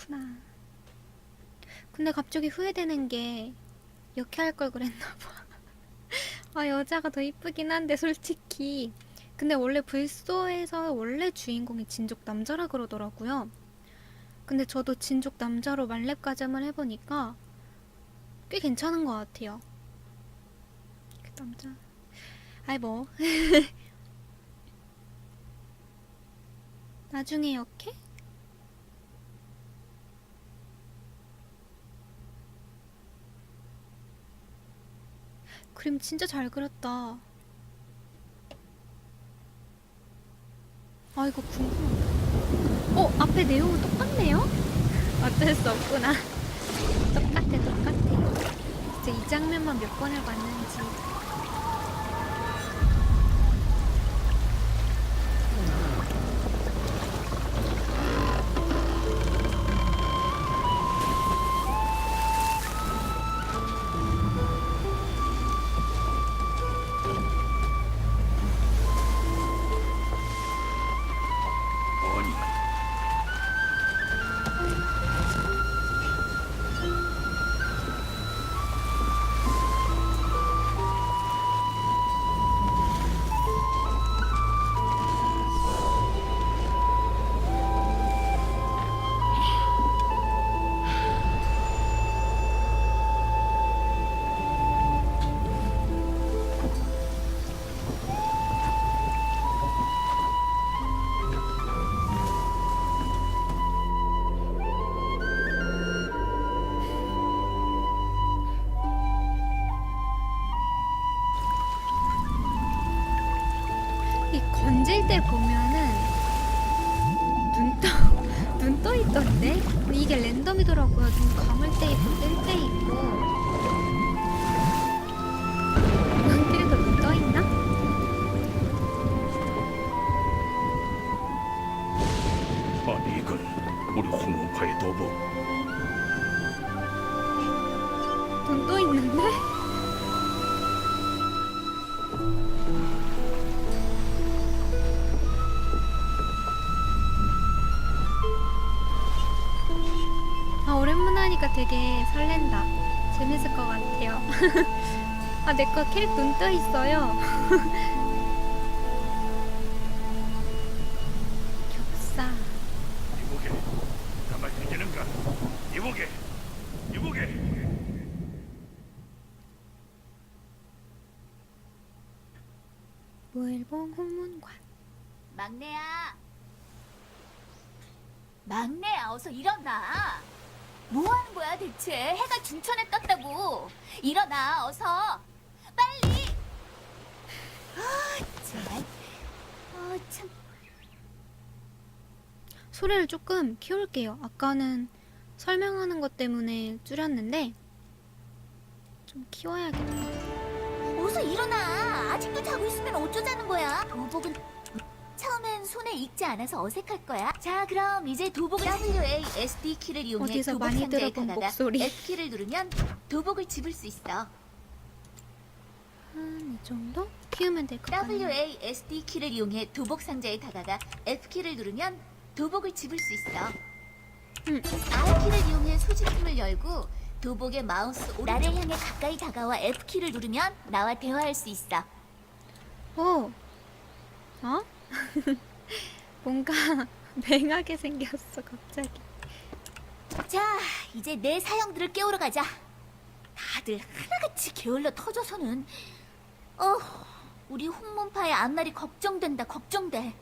그렇구나. 근데 갑자기 후회되는 게 이렇게 할걸 그랬나 봐. 아, 여자가 더 이쁘긴 한데 솔직히. 근데 원래 불소에서 원래 주인공이 진족 남자라 그러더라고요. 근데 저도 진족 남자로 말렙 가점을 해보니까 꽤 괜찮은 것 같아요. 그 남자. 아이 뭐. 나중에 이렇게? 그림 진짜 잘 그렸다. 아 이거 궁금하다. 어 앞에 내용은 똑같네요? 어쩔 수 없구나. 똑같아 똑같아. 진짜 이 장면만 몇 번을 봤는지. 이 건질 때 보면은 눈 떠, 눈떠 있던데? 근데 이게 랜덤이더라고요. 눈 감을 때 있고 뜰 때 있고. 우리 홍문파의 도복. 되게 설렌다. 재밌을 것 같아요. 아, 내 거 캐릭 눈 떠 있어요. 격사. 이보게, 가만 되겠는가? 이보게, 이보게. 무일봉 홍문관. 막내야. 막내야, 어서 일어나. 뭐 하는 거야, 대체? 해가 중천에 떴다고. 일어나, 어서. 빨리. 아, 정말. 아, 참. 소리를 조금 키울게요. 아까는 설명하는 것 때문에 줄였는데 좀 키워야겠다. 어서 일어나. 아직도 자고 있으면 어쩌자는 거야? 도복은 처음엔 손에 익지 않아서 어색할 거야. 자, 그럼 이제 도복을 WASD 키를 이용해 어디서 도복 많이 상자에 들어본 목소리. F 키를 누르면 도복을 집을 수 있어. 한 이 정도 키우면 될 것 같아요. WASD 키를 이용해 도복 상자에 다가가 F 키를 누르면 도복을 집을 수 있어. 음. R 키를 이용해 소지품을 열고 도복의 마우스 오른쪽 나를 향해 가까이 다가와 F 키를 누르면 나와 대화할 수 있어. 오, 어? 뭔가 맹하게 생겼어 갑자기. 자, 이제 내 사형들을 깨우러 가자. 다들 하나같이 게을러 터져서는 어, 우리 홍문파의 앞날이 걱정된다. 걱정돼.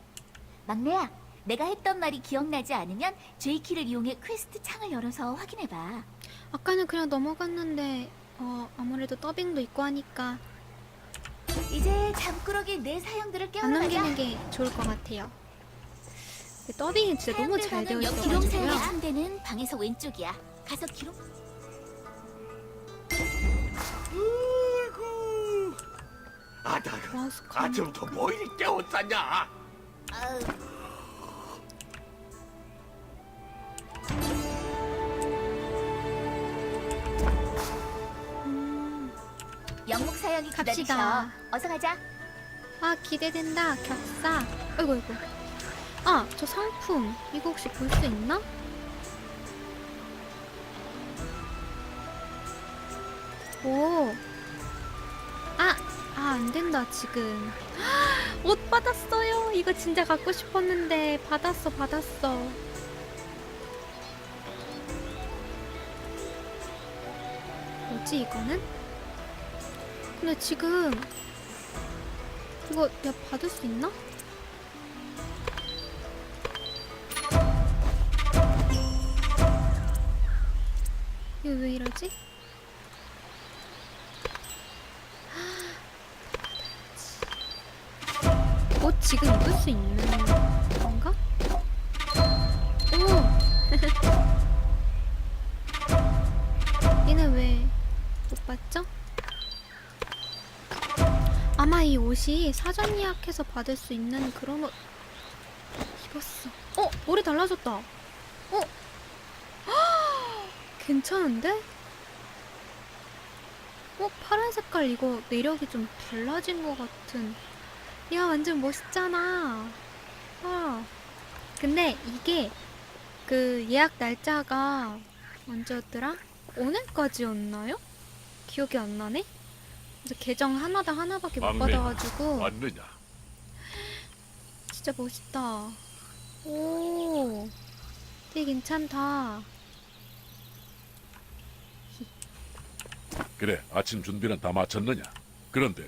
막내야, 내가 했던 말이 기억나지 않으면 J키를 이용해 퀘스트 창을 열어서 확인해봐. 아까는 그냥 넘어갔는데 어 아무래도 더빙도 있고 하니까 이제 잠꾸러기 내 사형들을 안 깨우러 가자. 넘기는 게 좋을 것 같아요. 근데 더빙이 진짜 너무 잘 되어 기록 사용의 있어가지고요. 침대는 방에서 왼쪽이야. 가서 기록. 아이고, 아다, 마우스 아침부터 뭐 이리 깨웠다냐? 아우, 음, 영목 사형이 갑시다. 기다리셔. 어서 가자. 아 기대된다 격사. 아이고 아이고. 아, 저 상품. 이거 혹시 볼 수 있나? 오. 아, 아, 안 된다, 지금. 헉, 옷 받았어요. 이거 진짜 갖고 싶었는데. 받았어, 받았어. 뭐지, 이거는? 근데 지금. 이거 내가 받을 수 있나? 지금 입을 수 있는 건가? 오! 얘네 왜못 봤죠? 아마 이 옷이 사전 예약해서 받을 수 있는 그런 옷 입었어. 어? 머리 달라졌다. 어? 괜찮은데? 어? 파란 색깔 이거 매력이 좀 달라진 것 같은. 야, 완전 멋있잖아. 아. 근데 이게 그 예약 날짜가 언제였더라? 오늘까지였나요? 기억이 안 나네? 그래서 계정 하나당 하나밖에 못 막내야, 받아가지고 왔느냐? 진짜 멋있다. 오, 되게 괜찮다. 그래 아침 준비는 다 마쳤느냐? 그런데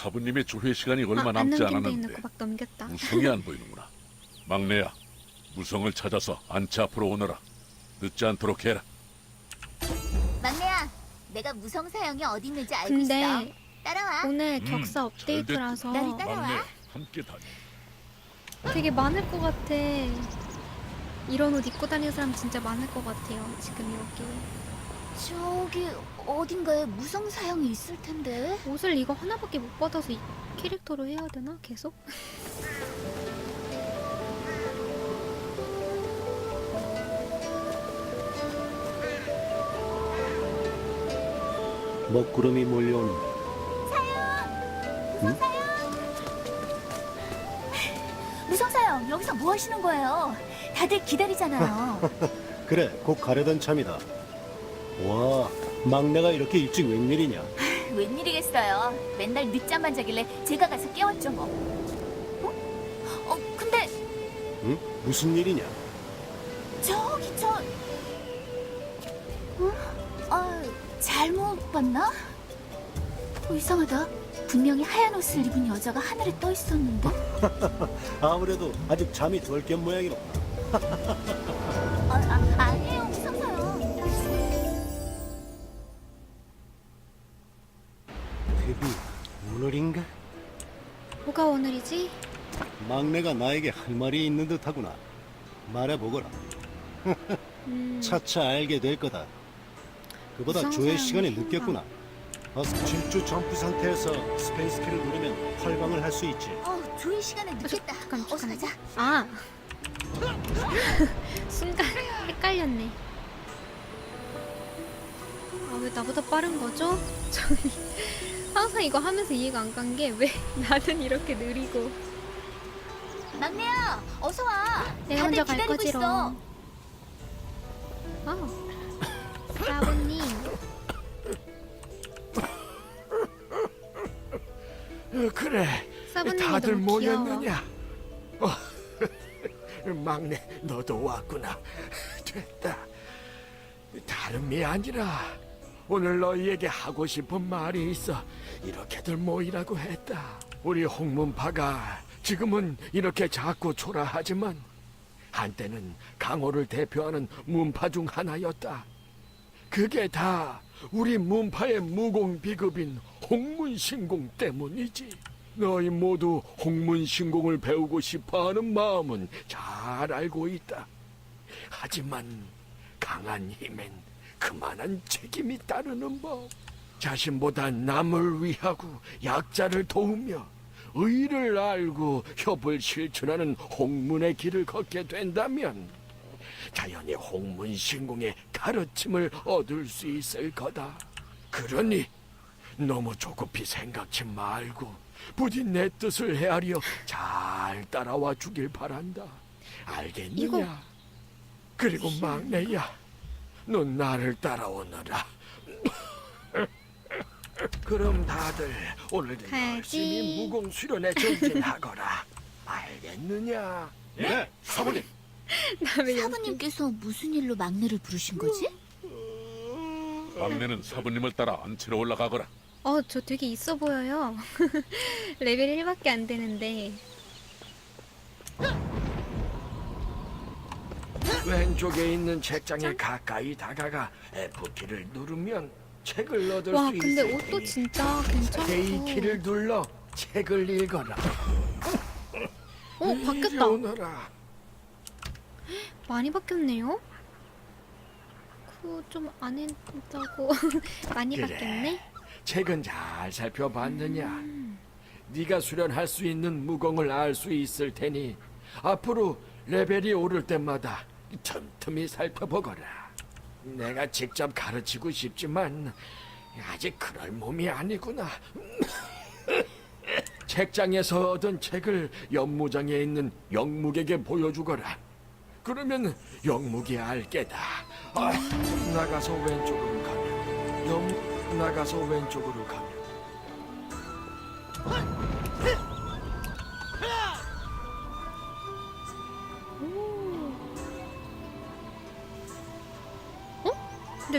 사부님의 조회 시간이 얼마 아, 안 남지 않았는데 넘겼다. 무성이 안 보이는구나. 막내야, 무성을 찾아서 안치 앞으로 오너라. 늦지 않도록 해라. 막내야, 내가 무성 사형이 어디 있는지 알고 근데 있어. 따라와. 오늘 음, 격사 업데이트라서 나를 따라- 막내, 따라와. 함께 다녀. 되게 많을 것 같아. 이런 옷 입고 다니는 사람 진짜 많을 것 같아요. 지금 여기. 저기 어딘가에 무성 사형이 있을 텐데. 옷을 이거 하나밖에 못 받아서 이 캐릭터로 해야 되나? 계속? 먹구름이 몰려오는 무성 사형 여기서 뭐 하시는 거예요? 다들 기다리잖아요. 그래 곧 가려던 참이다 와 막내가 이렇게 일찍 웬일이냐 웬일이겠어요. 맨날 늦잠만 자길래 제가 가서 깨웠죠 뭐. 어? 어 근데 응? 무슨 일이냐 저기 저. 어? 아 잘못 봤나? 어, 이상하다. 분명히 하얀 옷을 입은 여자가 하늘에 떠 있었는데. 아무래도 아직 잠이 덜 깬 모양이로 아, 아 아니에요 오늘인가? 뭐가 오늘이지? 막내가 나에게 할 말이 있는 듯하구나 말해보거라 음, 차차 알게 될 거다 그보다 무슨 조회 시간이 사람이 늦겠구나 어서 질주 점프 상태에서 스페이스 키를 누르면 활방을 할 수 있지 어 조회 시간은 늦겠다. 잠깐, 어서 잠깐. 가자. 아! 순간 헷갈렸네. 나보다 빠른 거죠? 저는 항상 이거 하면서 이해가 안 간 게 왜 나는 이렇게 느리고 막내야 어서 와. 내가 다들 먼저 갈 기다리고 거지롱. 있어. 아, 사부님. 그래, 사부님이 다들 너무 귀여워. 모였느냐? 어, 막내, 너도 왔구나. 됐다. 다름이 아니라 오늘 너희에게 하고 싶은 말이 있어 이렇게들 모이라고 했다. 우리 홍문파가 지금은 이렇게 작고 초라하지만 한때는 강호를 대표하는 문파 중 하나였다. 그게 다 우리 문파의 무공 비급인 홍문신공 때문이지. 너희 모두 홍문신공을 배우고 싶어하는 마음은 잘 알고 있다. 하지만 강한 힘엔 그만한 책임이 따르는 법. 자신보다 남을 위하고 약자를 도우며 의를 알고 협을 실천하는 홍문의 길을 걷게 된다면 자연히 홍문 신공의 가르침을 얻을 수 있을 거다. 그러니 너무 조급히 생각지 말고 부디 내 뜻을 헤아려 잘 따라와 주길 바란다. 알겠느냐? 이거- 그리고 막내야, 넌 나를 따라오너라. 그럼 다들 오늘도 가야지. 열심히 무공 수련에 전진하거라. 알겠느냐? 네, 사부님. 사부님께서 무슨 일로 막내를 부르신 거지? 막내는 사부님을 따라 안치러 올라가거라. 어, 저 되게 있어 보여요. 레벨 1밖에 안 되는데. 왼쪽에 있는 책장에 가까이 다가가 F키를 누르면 책을 얻을 와, 수 근데 있을 옷도 테니 진짜 괜찮고. A키를 눌러 책을 읽어라. 어, 바뀌었다. 오너라. 많이 바뀌었네요. 그좀 안 했다고 많이 그래. 바뀌었네. 책은 잘 살펴봤느냐? 음. 네가 수련할 수 있는 무공을 알 수 있을 테니 앞으로 레벨이 오를 때마다 틈틈이 살펴보거라. 내가 직접 가르치고 싶지만 아직 그럴 몸이 아니구나. 책장에서 얻은 책을 연무장에 있는 영묵에게 보여주거라. 그러면 영묵이 알게다. 아, 나가서 왼쪽으로 가면 영 나가서 왼쪽으로 가면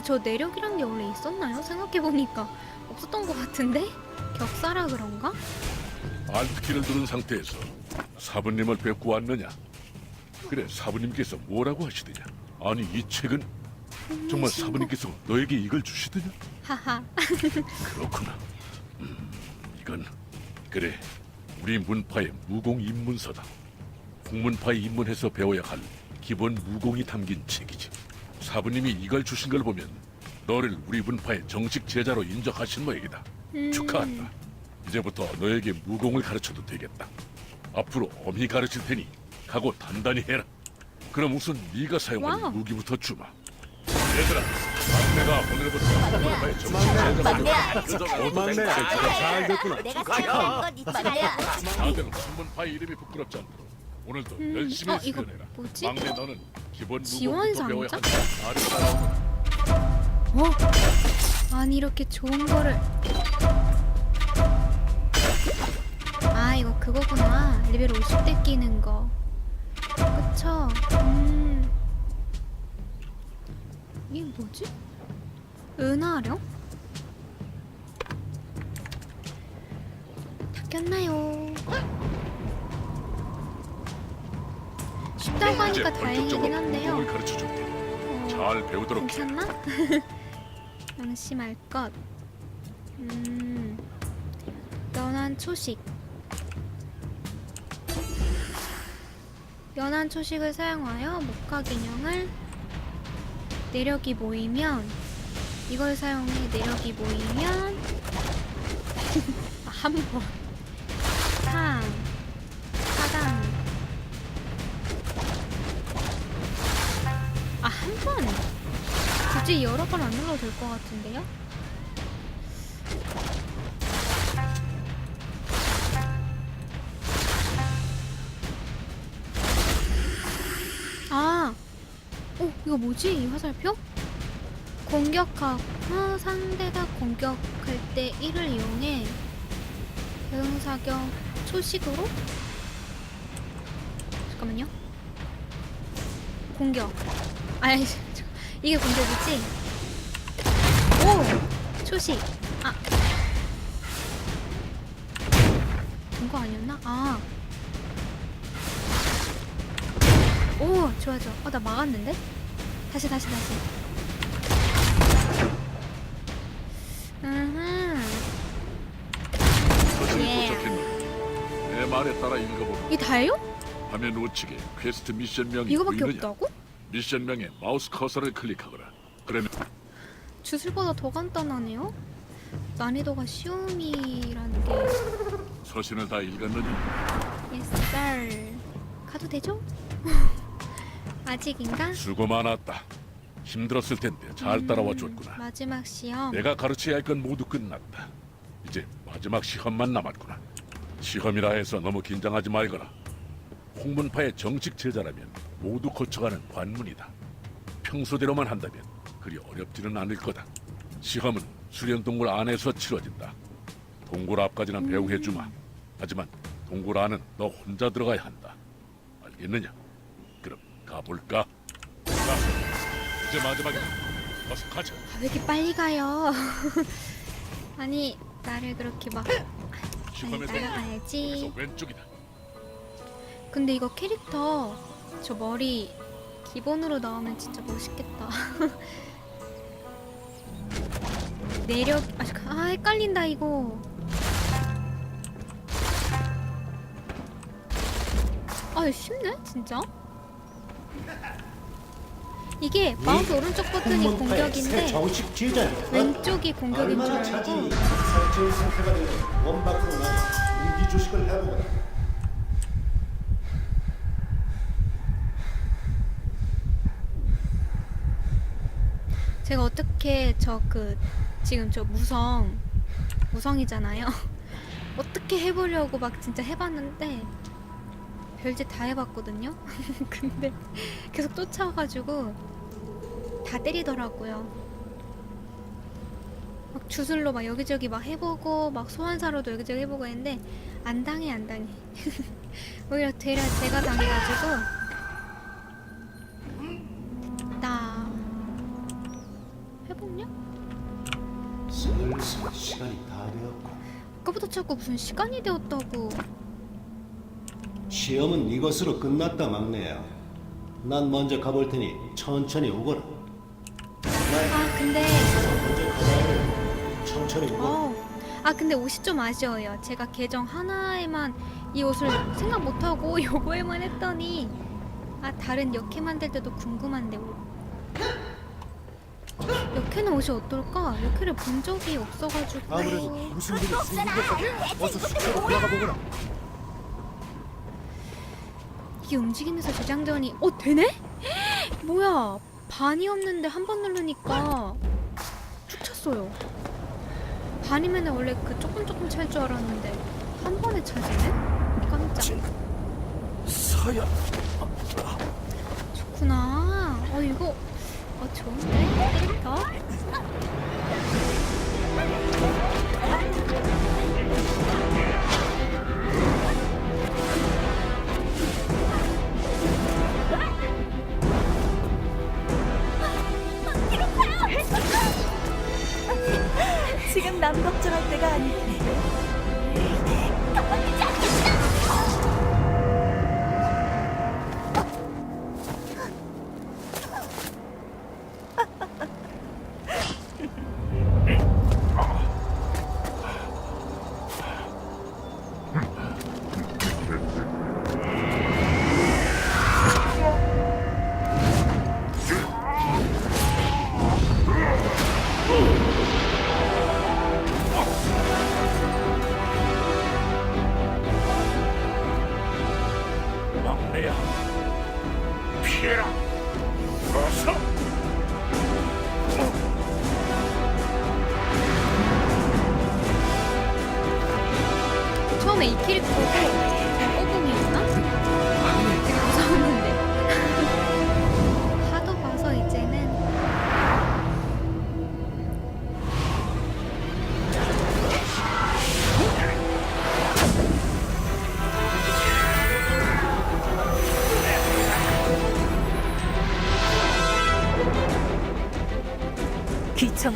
근데 저 내력이란 게 원래 있었나요? 생각해보니까 없었던 것 같은데? 격사라 그런가? 알트키를 누른 상태에서 사부님을 뵙고 왔느냐? 그래, 사부님께서 뭐라고 하시더냐? 아니, 이 책은 정말 신고. 사부님께서 너에게 이걸 주시더냐? 하하. 그렇구나. 음, 이건 그래 우리 문파의 무공 입문서다. 풍문파에 입문해서 배워야 할 기본 무공이 담긴 책이지. 사부님이 이걸 주신 걸 보면 너를 우리 문파의 정식 제자로 인정하신 모양이다. 음. 축하한다. 이제부터 너에게 무공을 가르쳐도 되겠다. 앞으로 엄히 가르칠 테니 각오 단단히 해라. 그럼 우선 네가 사용할 와우. 무기부터 주마. 얘들아, 막내가 오늘부터 문파의 정식 제자가 막내야, 되고 막내, 잘 됐구나. 내가 사용한 건 막내야. 다들 한문파의 이름이 부끄럽지 않도록 오늘도 음, 열심히 어, 이거 수련해라. 뭐지? 막내 너는 기본 지원 무공부터 배워야? 한다. 알을 어? 아니 이렇게 좋은 거를 아 이거 그거구나 레벨 50대 끼는 거 그쵸? 음 이게 뭐지? 은하령? 다 꼈나요? 쉽다고 하니까 다행이긴 한데요 어, 잘 배우도록 해. 괜찮나? 양심할 것. 음, 연한 초식. 연한 초식을 사용하여 목화 균형을 내력이 모이면 이걸 사용해 내력이 모이면 아, 한 번. 굳이 여러 번 안 눌러도 될 것 같은데요? 아, 어, 이거 뭐지? 이 화살표? 공격하고 상대가 공격할 때 이를 이용해 대응사격 초식으로? 잠깐만요. 공격. 저- 이게 공격이지? 오! 초식. 아. 이거 아니었나? 아. 오, 좋아, 좋아. 어, 나 막았는데? 다시, 다시, 다시. 예. 내 말에 따라 읽어보라. 이 다예요? 화면 우측에 퀘스트 미션명이 이거밖에 보이느냐? 없다고? 미션명에 마우스 커서를 클릭하거라. 그러면 주술보다 더 간단하네요? 난이도가 쉬움이라는 게. 서신을 다? Yes, sir. 가도 되죠? 아직인가? 수고 많았다. 힘들었을 텐데 잘 따라와 줬구나. 마지막 시험. 내가 가르쳐야 할 건 모두 끝났다. 이제 마지막 시험만 남았구나. 시험이라 해서 너무 긴장하지 말거라. 홍문파의 정식 제자라면 모두 거쳐가는 관문이다. 평소대로만 한다면 그리 어렵지는 않을 거다. 시험은 수련 동굴 안에서 치러진다. 동굴 앞까지는 배웅해 주마. 하지만 동굴 안은 너 혼자 들어가야 한다. 알겠느냐? 그럼 가볼까? 자, 이제 마지막이다. 어서 가자. 아, 왜 이렇게 빨리 가요? 아니 나를 그렇게 막 아니 시험에서 따라가야지. 여기서 왼쪽이다. 근데 이거 캐릭터 저 머리 기본으로 나오면 진짜 멋있겠다. 내력 아. 아 헷갈린다 이거. 아 쉽네 진짜. 이게 마우스 오른쪽 버튼이 공격인데. 왼쪽이 공격인 줄 알고 자진이 살찐 상태가 되면 원 밖으로 나가 인기 조식을 해보거라. 제가 어떻게 저 그 지금 저 무성 무성이잖아요. 어떻게 해보려고 막 진짜 해봤는데 별짓 다 해봤거든요. 근데 계속 쫓아와가지고 다 때리더라고요. 막 주술로 막 여기저기 막 해보고 막 소환사로도 여기저기 해보고 했는데 안 당해 안 당해. 오히려 되려 제가 당해가지고 자꾸 무슨 시간이 되었다고 시험은 이것으로 끝났다 막내야. 난 먼저 가볼 테니 천천히 오거라. 아 근데 먼저 가봐야 돼. 천천히 오거라. 어. 아 근데 옷이 좀 아쉬워요 제가 계정 하나에만 이 옷을 생각 못 하고 요거에만 했더니 아 다른 역해 만들 때도 궁금한데 옷 역해는 옷이 어떨까? 역해를 본 적이 없어가지고 아무래도 무슨 일이 생긴 것 같아. 어서 숙소로 돌아가 보거라. 이게 움직이면서 저장전이 어 되네? 뭐야 반이 없는데 한 번 누르니까 쭉 찼어요 반이면 원래 그 조금 조금 찰 줄 알았는데 한 번에 차지네? 깜짝 서연 좋구나 어 이거 어 좋은데 캐릭터? 지금 남 걱정할 때가 아니네.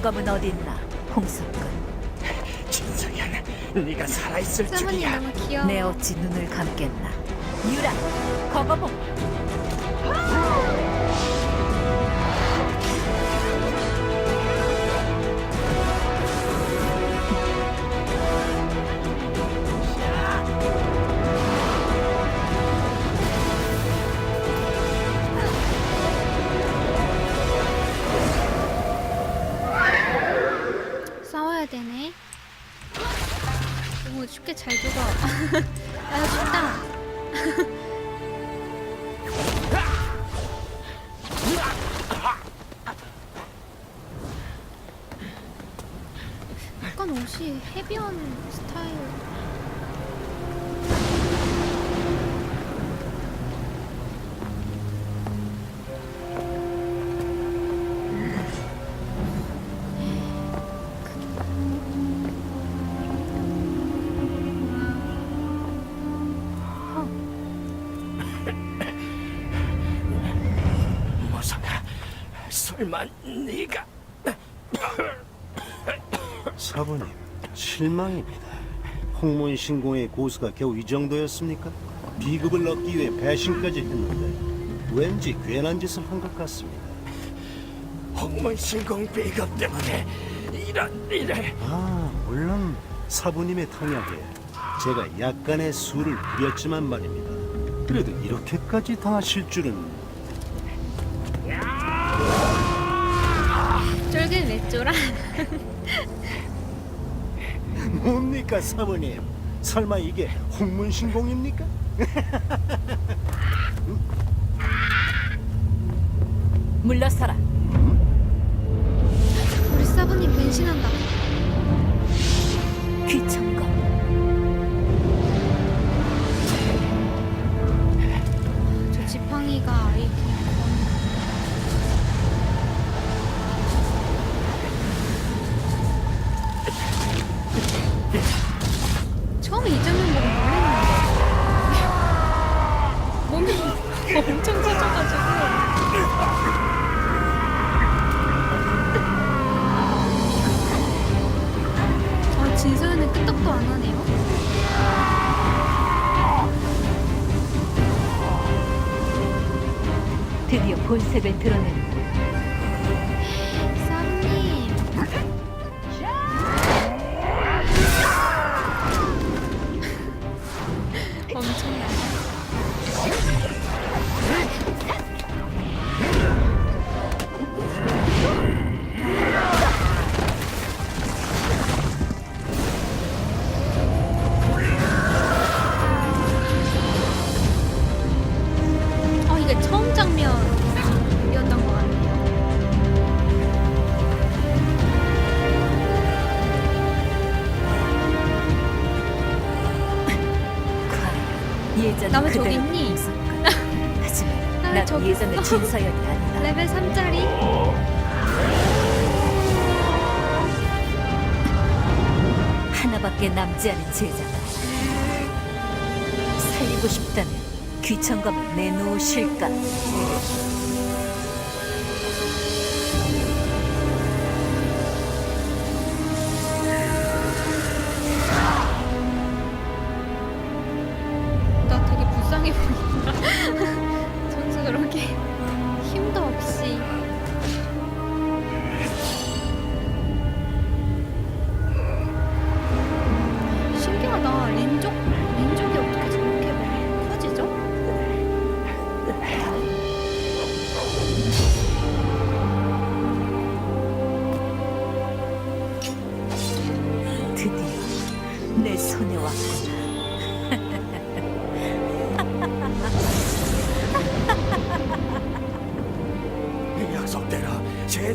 검은 어딨나, 홍석군. 진성현 네가 살아있을 사모님 줄이야 너무 귀여워 내 어찌 눈을 감겠나. 유라, 거거봉. 혹시 해변 스타일? 그- 아. 뭐 얼마 실망입니다. 홍문 신공의 고수가 겨우 이 정도였습니까? 비급을 얻기 위해 배신까지 했는데 왠지 괜한 짓을 한 것 같습니다. 홍문 신공 비겁 때문에 이런 일을 아, 물론 사부님의 탕약에 제가 약간의 수를 부렸지만 말입니다. 그래도 이렇게까지 당하실 줄은 쫄긴 왜 쫄아? 뭡니까 사부님? 설마 이게 홍문신공입니까? 물러서라. 우리 사부님 변신한다. 끄떡도 안 하네요? 드디어 본색을 드러낸 레벨 3짜리 하나밖에 남지 않은 제자가 살리고 싶다면 귀청검을 내놓으실까?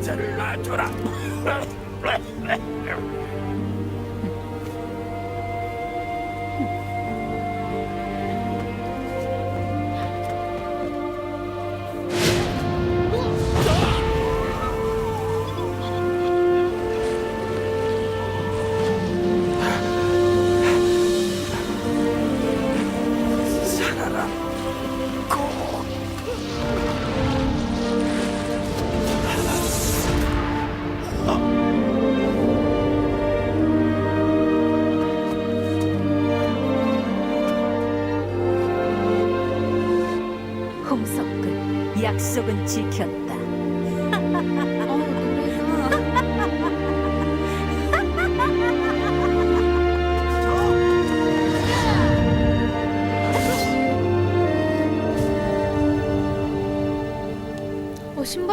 제자를 놔줘라.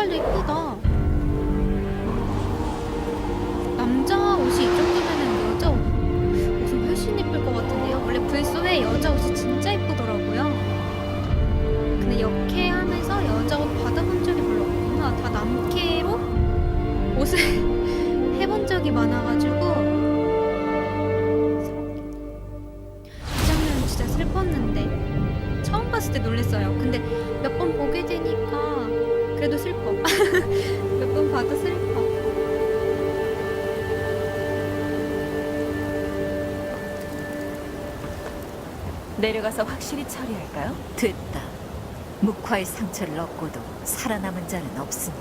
어 신발도 이쁘다 내려가서 확실히 처리할까요? 됐다. 묵화의 상처를 얻고도 살아남은 자는 없으니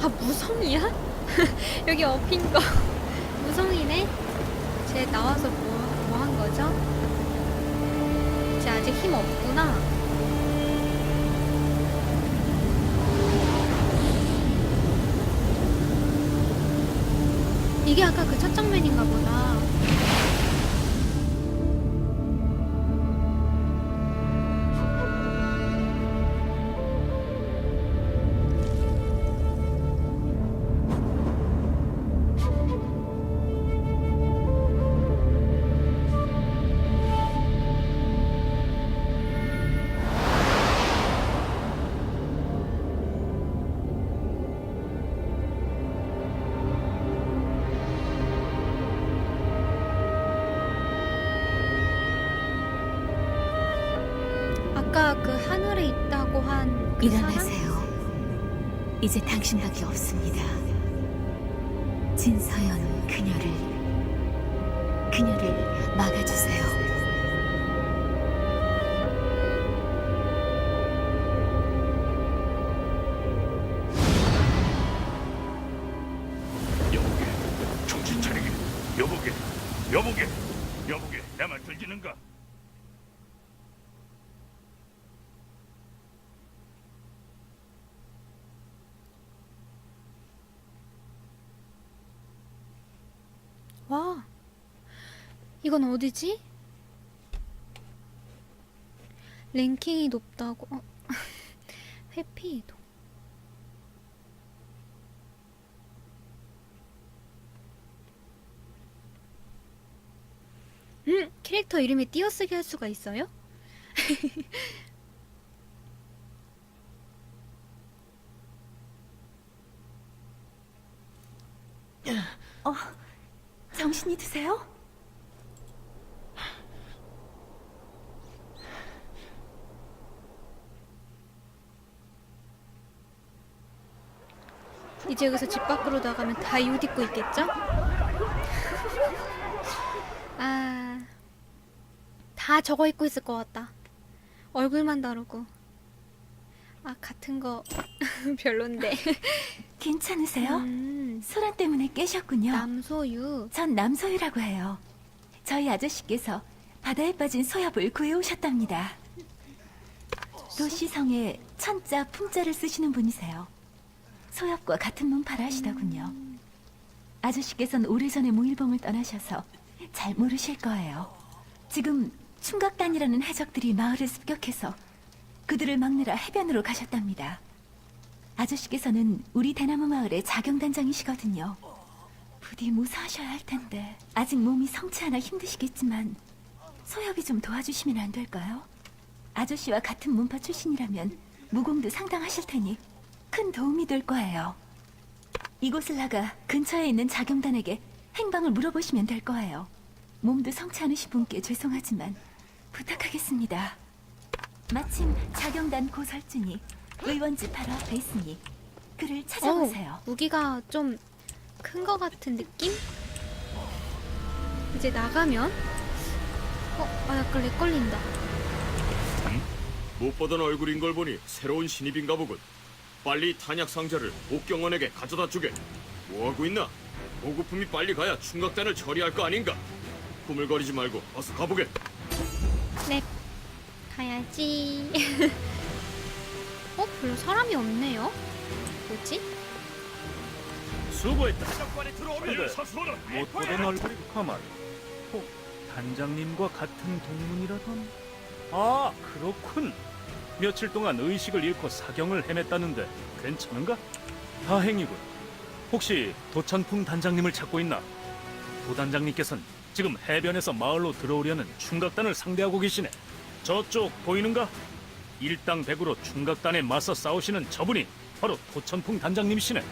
아 무성이야? 여기 업힌 거 무성이네? 쟤 나와서 뭐 뭐 한 거죠? 쟤 아직 힘 없구나. 이게 아까 그 첫 장면인가 보다. 일어나세요. 이제 당신밖에 없습니다. 진서연 그녀를 그녀를 막아주세요. 이건 어디지? 랭킹이 높다고. 어. 회피 이동. 음, 캐릭터 이름에 띄어쓰기 할 수가 있어요? 정신이 드세요? 이제 여기서 집 밖으로 나가면 다 옷 입고 있겠죠? 아, 다 저거 입고 있을 것 같다. 얼굴만 다르고. 아, 같은 거 별론데. 괜찮으세요? 음, 소란 때문에 깨셨군요. 남소유. 전 남소유라고 해요. 저희 아저씨께서 바다에 빠진 소엽을 구해오셨답니다. 도시성에 천자 품자를 쓰시는 분이세요. 소엽과 같은 문파를 하시더군요. 아저씨께서는 오래전에 무일봉을 떠나셔서 잘 모르실 거예요. 지금 충각단이라는 해적들이 마을을 습격해서 그들을 막느라 해변으로 가셨답니다. 아저씨께서는 우리 대나무 마을의 자경단장이시거든요. 부디 무사하셔야 할 텐데 아직 몸이 성치 않아 힘드시겠지만 소엽이 좀 도와주시면 안 될까요? 아저씨와 같은 문파 출신이라면 무공도 상당하실 테니 큰 도움이 될 거예요. 이곳을 나가 근처에 있는 자경단에게 행방을 물어보시면 될 거예요. 몸도 성치 않으신 분께 죄송하지만 부탁하겠습니다. 마침 자경단 고설준이 의원집 바로 앞에 있으니 그를 찾아보세요. 어우, 무기가 좀큰거 같은 느낌? 이제 나가면? 어, 아, 약간 렉 걸린다. 못 보던 얼굴인 걸 보니 새로운 신입인가 보군. 빨리 탄약 상자를 옥경원에게 가져다 주게. 뭐 하고 있나? 보급품이 빨리 가야 충각단을 처리할 거 아닌가? 꾸물거리지 말고 어서 가보게. 네, 가야지. 어, 별로 사람이 없네요. 뭐지? 수고했다. 근데. 못 보던 얼굴이 가만. 혹 단장님과 같은 동문이라던? 아 그렇군. 며칠 동안 의식을 잃고 사경을 헤맸다는데 괜찮은가? 다행이군. 혹시 도천풍 단장님을 찾고 있나? 도 단장님께서는 지금 해변에서 마을로 들어오려는 충각단을 상대하고 계시네. 저쪽 보이는가? 일당백으로 충각단에 맞서 싸우시는 저분이 바로 도천풍 단장님이시네.